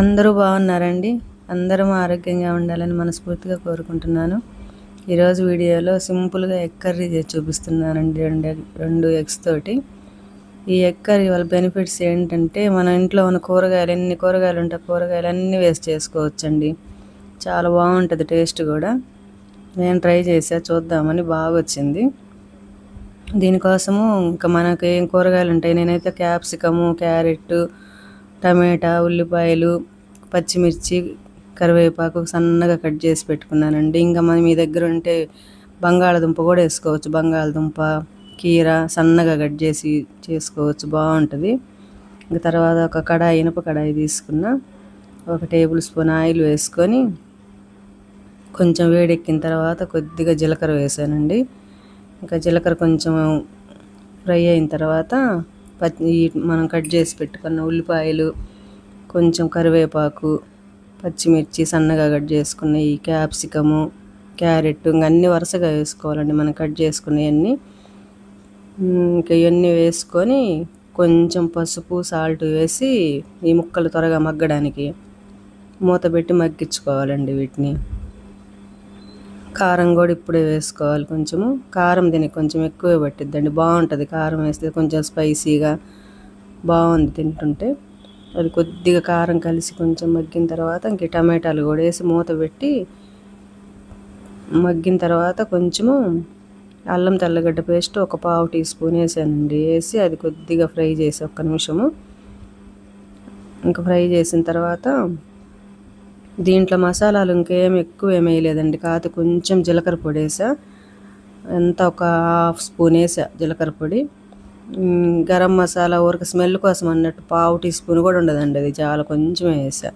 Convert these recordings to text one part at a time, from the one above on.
అందరూ బాగున్నారండి. అందరం ఆరోగ్యంగా ఉండాలని మనస్ఫూర్తిగా కోరుకుంటున్నాను. ఈరోజు వీడియోలో సింపుల్గా ఎగ్ కర్రీ చేసి చూపిస్తున్నానండి రెండు రెండు ఎగ్స్ తోటి. ఈ ఎగ్ కర్రీ వాళ్ళ బెనిఫిట్స్ ఏంటంటే మన ఇంట్లో ఉన్న కూరగాయలు ఎన్ని కూరగాయలు ఉంటే కూరగాయలు అన్నీ వేస్ట్ చేసుకోవచ్చండి. చాలా బాగుంటుంది టేస్ట్ కూడా. నేను ట్రై చేసా చూద్దామని బాగా వచ్చింది దీనికోసము ఇంకా మనకు ఏం కూరగాయలు ఉంటాయి? నేనైతే క్యాప్సికము క్యారెట్ టమాటా ఉల్లిపాయలు పచ్చిమిర్చి కరివేపాకు సన్నగా కట్ చేసి పెట్టుకున్నానండి. ఇంకా మన మీ దగ్గర ఉంటే బంగాళదుంప కూడా వేసుకోవచ్చు. బంగాళదుంప కీర సన్నగా కట్ చేసి చేసుకోవచ్చు. బాగుంటుంది. ఇంకా తర్వాత ఒక కడాయి ఇనుప కడాయి తీసుకున్న ఒక టేబుల్ స్పూన్ ఆయిల్ వేసుకొని కొంచెం వేడెక్కిన తర్వాత కొద్దిగా జీలకర్ర వేసానండి. ఇంకా జీలకర్ర కొంచెం ఫ్రై అయిన తర్వాత మనం కట్ చేసి పెట్టుకున్న ఉల్లిపాయలు కొంచెం కరివేపాకు పచ్చిమిర్చి సన్నగా కట్ చేసుకున్న ఈ క్యాప్సికము క్యారెట్ ఇంకా అన్నీ వరుసగా వేసుకోవాలండి మనం కట్ చేసుకునేవన్నీ ఇంకా ఇవన్నీ వేసుకొని కొంచెం పసుపు సాల్ట్ వేసి ఈ ముక్కలు త్వరగా మగ్గడానికి మూత పెట్టి మగ్గించుకోవాలండి వీటిని. కారం కూడా ఇప్పుడే వేసుకోవాలి కొంచెము. కారం దీనికి కొంచెం ఎక్కువే పట్టిద్దండి. బాగుంటుంది కారం వేస్తే కొంచెం స్పైసీగా బాగుంది తింటుంటే. అది కొద్దిగా కారం కలిసి కొంచెం మగ్గిన తర్వాత ఇంక టమాటాలు కూడా వేసి మూత పెట్టి మగ్గిన తర్వాత కొంచెము అల్లం తెల్లగడ్డ పేస్ట్ ఒక పావు టీ స్పూన్ వేసానండి. వేసి అది కొద్దిగా ఫ్రై చేసి ఒక్క నిమిషము. ఇంకా ఫ్రై చేసిన తర్వాత దీంట్లో మసాలాలు ఇంకేం ఎక్కువ ఏమి వేయలేదండి. కాదు కొంచెం జీలకర్ర పొడి వేసా. ఎంత ఒక హాఫ్ స్పూన్ వేసా జీలకర్ర పొడి. గరం మసాలా ఊరికి స్మెల్ కోసం అన్నట్టు పావు టీ స్పూన్ కూడా ఉండదండి అది. చాలా కొంచెం వేసా.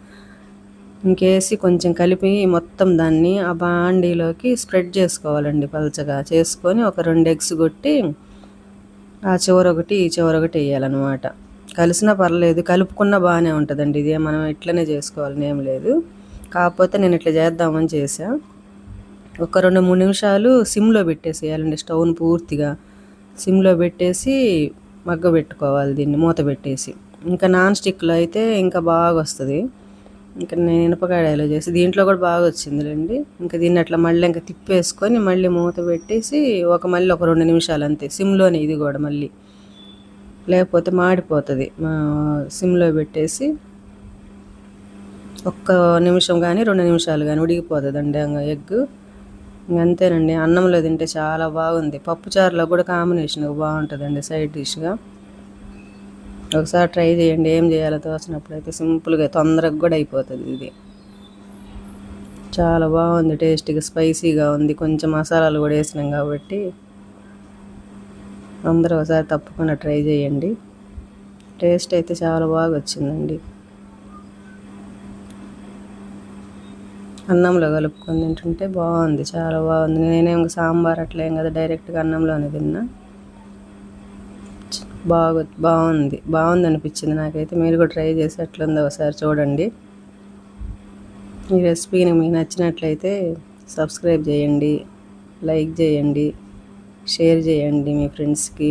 ఇంకేసి కొంచెం కలిపి మొత్తం దాన్ని ఆ బాండీలోకి స్ప్రెడ్ చేసుకోవాలండి పలచగా. చేసుకొని ఒక రెండు ఎగ్స్ కొట్టి ఆ చివర ఒకటి ఈ చివర ఒకటి వేయాలన్నమాట. కలిసినా పర్లేదు కలుపుకున్న బాగానే ఉంటుందండి. ఇది మనం ఇట్లనే చేసుకోవాలని ఏం లేదు. కాకపోతే నేను ఇట్లా చేద్దామని చేసా ఒక రెండు మూడు నిమిషాలు సిమ్లో పెట్టేసేయాలండి స్టవ్ను పూర్తిగా. సిమ్లో పెట్టేసి మగ్గ పెట్టుకోవాలి దీన్ని మూత పెట్టేసి. ఇంకా నాన్ స్టిక్లో అయితే ఇంకా బాగా వస్తుంది. ఇంకా నేను ఇనపకాయలో చేసి దీంట్లో కూడా బాగా వచ్చిందిలేండి. ఇంకా దీన్ని అట్లా మళ్ళీ ఇంకా తిప్పేసుకొని మళ్ళీ మూత పెట్టేసి ఒక మళ్ళీ ఒక రెండు నిమిషాలు అంతే. సిమ్లోనే ఇది కూడా మళ్ళీ. లేకపోతే మాడిపోతుంది. సిమ్లో పెట్టేసి ఒక్క నిమిషం కానీ రెండు నిమిషాలు కానీ ఉడికిపోతుంది అండి ఎగ్. అంతేనండి అన్నంలో తింటే చాలా బాగుంది. పప్పుచారులో కూడా కాంబినేషన్ బాగుంటుందండి సైడ్ డిష్గా ఒకసారి ట్రై చేయండి ఏం చేయాలో తోచినప్పుడు అయితే సింపుల్గా తొందరగా కూడా అయిపోతుంది ఇది. చాలా బాగుంది టేస్టీగా స్పైసీగా ఉంది. కొంచెం మసాలాలు కూడా వేసినాం కాబట్టి అందరూ ఒకసారి తప్పకుండా ట్రై చేయండి. టేస్ట్ అయితే చాలా బాగా వచ్చిందండి. అన్నంలో కలుపుకొని తింటుంటే బాగుంది చాలా బాగుంది. నేనేం సాంబార్ అట్లా ఏం కదా డైరెక్ట్గా అన్నంలోనే తిన్నా. బాగు బాగుంది బాగుంది అనిపించింది నాకైతే. మీరు కూడా ట్రై చేసి ఎట్లుందో ఒకసారి చూడండి. ఈ రెసిపీని మీకు నచ్చినట్లయితే సబ్స్క్రైబ్ చేయండి లైక్ చేయండి షేర్ చేయండి మీ ఫ్రెండ్స్కి.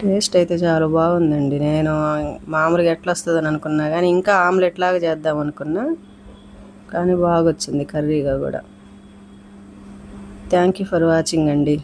టేస్ట్ అయితే చాలా బాగుందండి. నేను మామూలుగా ఎట్లా వస్తుందని అనుకున్నా కానీ ఇంకా ఆమ్లెట్ లాగా చేద్దాం అనుకున్నా కానీ బాగా వచ్చింది కర్రీగా కూడా. థ్యాంక్ యూ ఫర్ వాచింగ్ అండి.